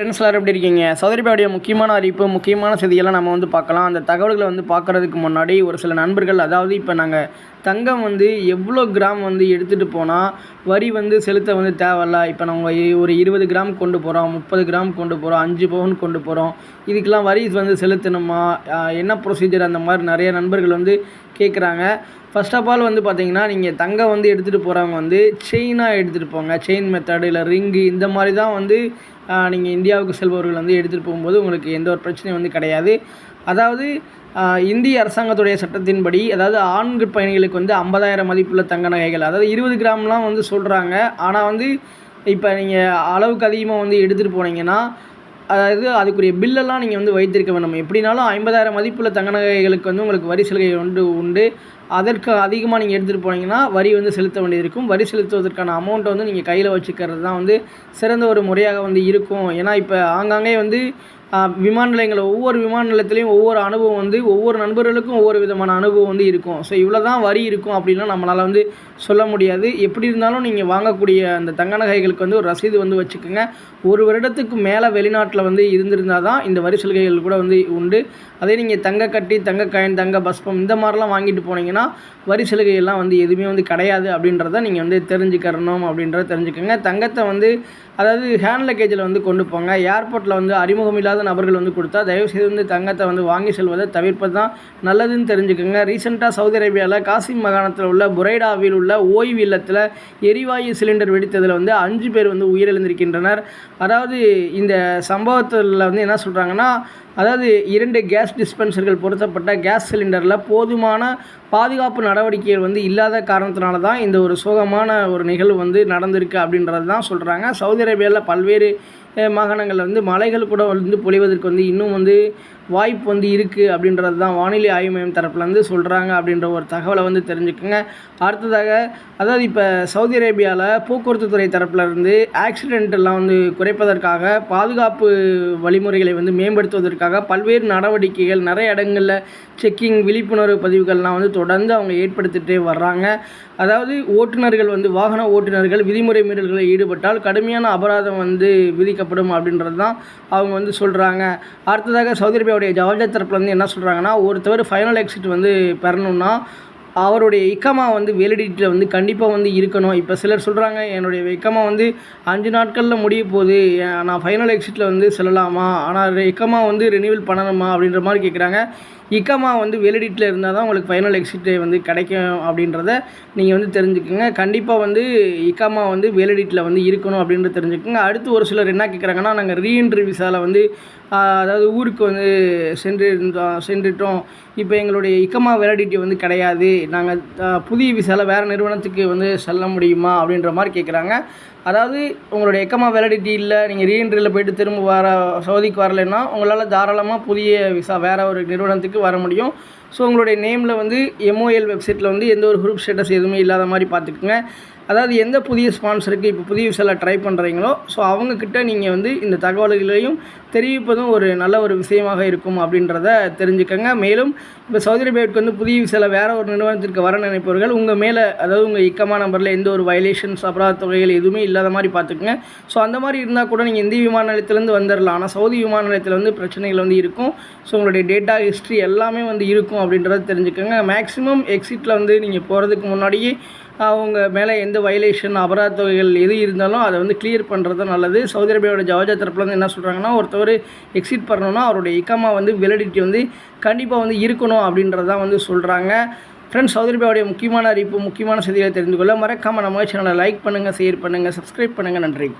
Friends எல்லாரும் எப்படி இருக்கீங்க? சௌதரிபாவுடைய முக்கியமான அறிவிப்பு முக்கியமான செய்தியெல்லாம் நம்ம வந்து பார்க்கலாம். அந்த தகவல்களை வந்து பார்க்குறதுக்கு முன்னாடி ஒரு சில நண்பர்கள் அதாவது இப்போ நாங்கள் தங்கம் வந்து எவ்வளோ கிராம் வந்து எடுத்துகிட்டு போனால் வரி வந்து செலுத்த வந்து தேவையில்ல. இப்போ நாங்கள் ஒரு இருபது கிராம் கொண்டு போகிறோம் முப்பது கிராம் கொண்டு போகிறோம் அஞ்சு பவுன் கொண்டு போகிறோம் இதுக்கெல்லாம் வரி வந்து செலுத்தணுமா? என்ன ப்ரொசீஜர் அந்த மாதிரி நிறைய நண்பர்கள் வந்து கேட்குறாங்க ஃபர்ஸ்ட் ஆஃப் ஆல் வந்து பார்த்தீங்கன்னா நீங்கள் தங்கம் வந்து எடுத்துகிட்டு போகிறவங்க வந்து செயினாக எடுத்துகிட்டு போங்க. செயின் மெத்தடு இல்லை ரிங்கு இந்த மாதிரி தான் வந்து நீங்கள் இந்தியாவுக்கு செல்பவர்கள் வந்து எடுத்துகிட்டு போகும்போது உங்களுக்கு எந்த ஒரு பிரச்சனையும் வந்து கிடையாது. அதாவது இந்திய அரசாங்கத்துடைய சட்டத்தின்படி அதாவது ஆண்கு பயணிகளுக்கு வந்து ஐம்பதாயிரம் மதிப்புள்ள தங்க நகைகள் அதாவது இருபது கிராம்லாம் வந்து சொல்கிறாங்க ஆனால் வந்து இப்போ நீங்கள் அளவுக்கு அதிகமாக வந்து எடுத்துகிட்டு போனீங்கன்னா அதாவது அதுக்குரிய பில்லெல்லாம் நீங்கள் வந்து வைத்திருக்க வேணும் எப்படினாலும் ஐம்பதாயிரம் மதிப்புள்ள தங்க நகைகளுக்கு வந்து உங்களுக்கு வரி சலுகை உண்டு உண்டு. அதற்கு அதிகமாக நீங்கள் எடுத்துகிட்டு போனீங்கன்னா வரி வந்து செலுத்த வேண்டியது இருக்கும் வரி செலுத்துவதற்கான அமௌண்ட்டை வந்து நீங்கள் கையில் வச்சுக்கிறது தான் வந்து சிறந்த ஒரு முறையாக வந்து இருக்கும். ஏன்னா இப்போ ஆங்காங்கே வந்து விமான நிலையங்கள் ஒவ்வொரு விமான நிலையத்துலேயும் ஒவ்வொரு அனுபவம் வந்து ஒவ்வொரு நண்பர்களுக்கும் ஒவ்வொரு விதமான அனுபவம் வந்து இருக்கும். ஸோ இவ்வளோ தான் வரி இருக்கும் அப்படின்லாம் நம்மளால் வந்து சொல்ல முடியாது. எப்படி இருந்தாலும் நீங்கள் வாங்கக்கூடிய அந்த தங்க நகைகளுக்கு வந்து ஒரு ரசீது வந்து வச்சுக்கோங்க. ஒரு வருடத்துக்கு மேலே வெளிநாட்டில் வந்து இருந்திருந்தால் தான் இந்த வரி சலுகைகள் கூட வந்து உண்டு. அதே நீங்கள் தங்க கட்டி தங்க காயின் தங்க பஸ்பம் இந்த மாதிரிலாம் வாங்கிட்டு போனீங்கன்னா வரி சலுகையெல்லாம் வந்து எதுவுமே வந்து கிடையாது அப்படின்றத நீங்கள் வந்து தெரிஞ்சுக்கிறணும் அப்படின்றத தெரிஞ்சுக்கோங்க. தங்கத்தை வந்து அதாவது ஹேண்ட் லக்கேஜில் வந்து கொண்டு போங்க. ஏர்போர்ட்டில் வந்து அறிமுகம் இல்லாத நபர்கள் வந்து கொடுத்தா தயவுசெய்து வந்து தங்கத்தை வந்து வாங்கி செல்வதை தவிர்ப்பது தான் நல்லதுன்னு தெரிஞ்சுக்கோங்க. ரீசெண்டாக சவுதி அரேபியாவில் காசிம் மாகாணத்தில் உள்ள புரைடாவில் உள்ள ஓய்வு இல்லத்தில் எரிவாயு சிலிண்டர் வெடித்ததில் வந்து அஞ்சு பேர் வந்து உயிரிழந்திருக்கின்றனர். அதாவது இந்த சம்பவத்தில் வந்து என்ன சொல்கிறாங்கன்னா அதாவது இரண்டு கேஸ் டிஸ்பென்சர்கள் பொருத்தப்பட்ட கேஸ் சிலிண்டரில் போதுமான பாதுகாப்பு நடவடிக்கைகள் வந்து இல்லாத காரணத்தினால தான் இந்த ஒரு சோகமான ஒரு நிகழ்வு வந்து நடந்திருக்கு அப்படின்றது தான் சொல்கிறாங்க சவுதி அரேபியாவில் பல்வேறு மாகாணங்களில் வந்து மலைகள் கூட வந்து பொழிவதற்கு வந்து இன்னும் வந்து வாய்ப்பு வந்து இருக்குது அப்படின்றது தான் வானிலை ஆய்வு மையம் தரப்புலேருந்து சொல்கிறாங்க அப்படின்ற ஒரு தகவலை வந்து தெரிஞ்சுக்கோங்க. அடுத்ததாக அதாவது இப்போ சவுதி அரேபியாவில் போக்குவரத்து துறை தரப்புலேருந்து வந்து குறைப்பதற்காக பாதுகாப்பு வழிமுறைகளை வந்து மேம்படுத்துவதற்காக பல்வேறு நடவடிக்கைகள் நிறைய இடங்களில் செக்கிங் விழிப்புணர்வு பதிவுகள்லாம் வந்து தொடர்ந்து அவங்க ஏற்படுத்திகிட்டே வர்றாங்க. அதாவது ஓட்டுநர்கள் வந்து வாகன ஓட்டுநர்கள் விதிமுறை மீறல்களில் ஈடுபட்டால் கடுமையான அபராதம் வந்து விதிக்கப்படும் அப்படின்றது தான் அவங்க வந்து சொல்கிறாங்க அடுத்ததாக சவுதி அரேபியாவுடைய ஜவாஜா தரப்பில் வந்து என்ன சொல்கிறாங்கன்னா ஒருத்தவர் ஃபைனல் எக்ஸிட் வந்து பெறணும்னா அவருடைய இக்கமா வந்து வேலிடிட்டியில் வந்து கண்டிப்பாக வந்து இருக்கணும். இப்போ சிலர் சொல்கிறாங்க என்னுடைய இக்கமா வந்து அஞ்சு நாட்களில் முடிய போகுது. நான் ஃபைனல் எக்ஸிட்டில் வந்து செல்லலாமா? ஆனால் இக்கமா வந்து ரினியூவல் பண்ணணுமா? அப்படின்ற மாதிரி கேட்குறாங்க இக்கமா வந்து வேலிடிட்டியில் இருந்தால் தான் உங்களுக்கு ஃபைனல் எக்ஸிட் வந்து கிடைக்கும் அப்படின்றத நீங்கள் வந்து தெரிஞ்சுக்கோங்க. கண்டிப்பாக வந்து இக்கமா வந்து வேலிடிட்டியில் வந்து இருக்கணும் அப்படின்றத தெரிஞ்சுக்கோங்க. அடுத்து ஒரு சிலர் என்ன கேட்குறாங்கன்னா நாங்கள் ரீஎன்ட்ரி விசாவில் வந்து அதாவது ஊருக்கு வந்து சென்று இருந்தோம் சென்றுட்டோம். இப்போ எங்களுடைய இக்கமா வேலிடிட்டி வந்து கிடையாது. நாங்கள் புதிய விசாவில் வேறு நிறுவனத்துக்கு வந்து செல்ல முடியுமா அப்படின்ற மாதிரி கேட்குறாங்க அதாவது உங்களுடைய எக்கமா வேலிடிட்டி இல்லை நீங்கள் ரீஎன்ட்ரியில் போயிட்டு திரும்ப வர சவுதிக்கு வரலைன்னா உங்களால் தாராளமாக புதிய விசா வேறு ஒரு நிறுவனத்துக்கு வர முடியும். ஸோ உங்களுடைய நேமில் வந்து எம்ஓஎல் வெப்சைட்டில் வந்து எந்த ஒரு குரூப் ஸ்டேட்டஸ் எதுவுமே இல்லாத மாதிரி பார்த்துக்குங்க. அதாவது எந்த புதிய ஸ்பான்சருக்கு இப்போ புதிய விஷயம் ட்ரை பண்ணுறீங்களோ ஸோ அவங்கக்கிட்ட நீங்கள் வந்து இந்த தகவல்களையும் தெரிவிப்பதும் ஒரு நல்ல ஒரு விஷயமாக இருக்கும் அப்படின்றத தெரிஞ்சுக்கங்க. மேலும் இப்போ சவுதி அரேபியாவுக்கு வந்து புதிய விசாவில் வேறு ஒரு நிறுவனத்திற்கு வர நினைப்பவர்கள் உங்கள் மேலே அதாவது உங்கள் இக்கமா நம்பரில் எந்த ஒரு வயலேஷன்ஸ் அபராத தொகைகள் எதுவுமே இல்லாத மாதிரி பார்த்துக்குங்க. ஸோ அந்த மாதிரி இருந்தால் கூட நீங்கள் இந்திய விமான நிலையத்திலேருந்து வந்துடலாம் ஆனால் சவுதி விமான நிலையத்தில் வந்து பிரச்சனைகள் வந்து இருக்கும். ஸோ உங்களுடைய டேட்டா ஹிஸ்ட்ரி எல்லாமே வந்து இருக்கும். இருக்கும் அப்படின்றத தெரிஞ்சுக்கோங்க. மேக்ஸிமம் எக்ஸிட்டில் வந்து நீங்கள் போகிறதுக்கு முன்னாடியே அவங்க மேலே எந்த வயலேஷன் அபராத தொகைகள் எது இருந்தாலும் அதை வந்து கிளியர் பண்ணுறது நல்லது. சவுதி அரேபியாவோட ஜவாஜா தரப்புல வந்து என்ன சொல்கிறாங்கன்னா ஒருத்தவர் எக்ஸிட் பண்ணணும்னா அவருடைய இக்கமா வந்து வெலிடிட்டி வந்து கண்டிப்பாக வந்து இருக்கணும் அப்படின்றதான் வந்து சொல்கிறாங்க ஃப்ரெண்ட்ஸ் சவுதி அரேபியாவுடைய முக்கியமான அறிவிப்பு முக்கியமான செய்திகளை தெரிந்து கொள்ள மறக்காமல் நம்ம சேனலை லைக் பண்ணுங்கள் ஷேர் பண்ணுங்கள் சப்ஸ்கிரைப் பண்ணுங்கள் நன்றி.